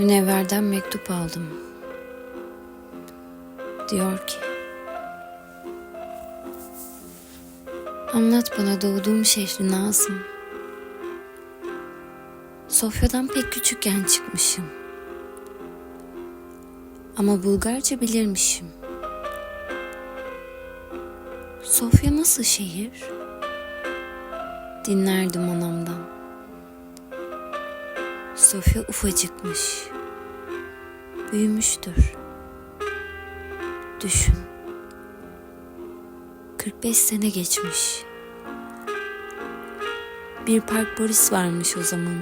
Münevver'den mektup aldım. Diyor ki Anlat bana doğduğum şehri Nazım. Sofya'dan pek küçükken çıkmışım. Ama Bulgarca bilirmişim. Sofya nasıl şehir? Dinlerdim anamdan. Sofya ufacıkmış. Büyümüştür. Düşün. 45 sene geçmiş. Bir park Boris varmış o zaman.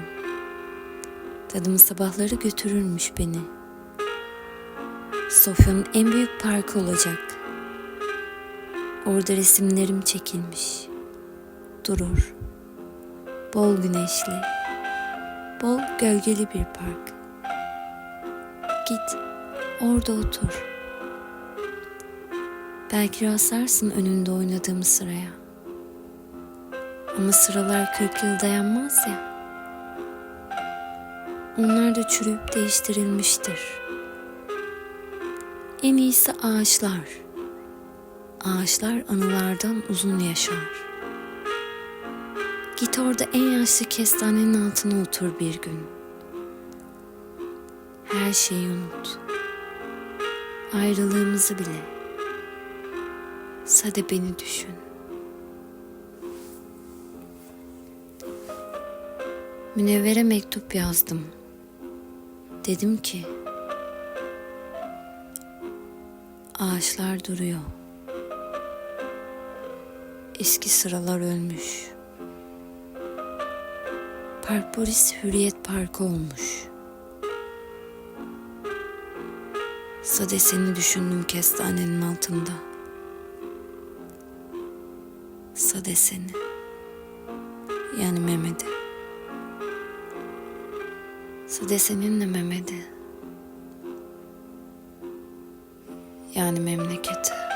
Dadım sabahları götürürmüş beni. Sofya'nın en büyük parkı olacak. Orada resimlerim çekilmiş. Durur. Bol güneşli, bol gölgeli bir park. Git, orada otur. Belki rastlarsın önünde oynadığım sıraya. Ama sıralar 40 yıl dayanmaz ya. Onlar da çürüyüp değiştirilmiştir. En iyisi ağaçlar. Ağaçlar anılardan uzun yaşar. Git orada en yaşlı kestanenin altına otur bir gün. Her şeyi unut. Ayrılığımızı bile. Sade beni düşün. Münevvere mektup yazdım. Dedim ki ağaçlar duruyor. Eski sıralar ölmüş. Park Boris Hürriyet Parkı olmuş. Sade seni düşündüm kestanenin altında. Sade seni. Yani Mehmet'i. Sade seninle Mehmet'i. Yani memleketi.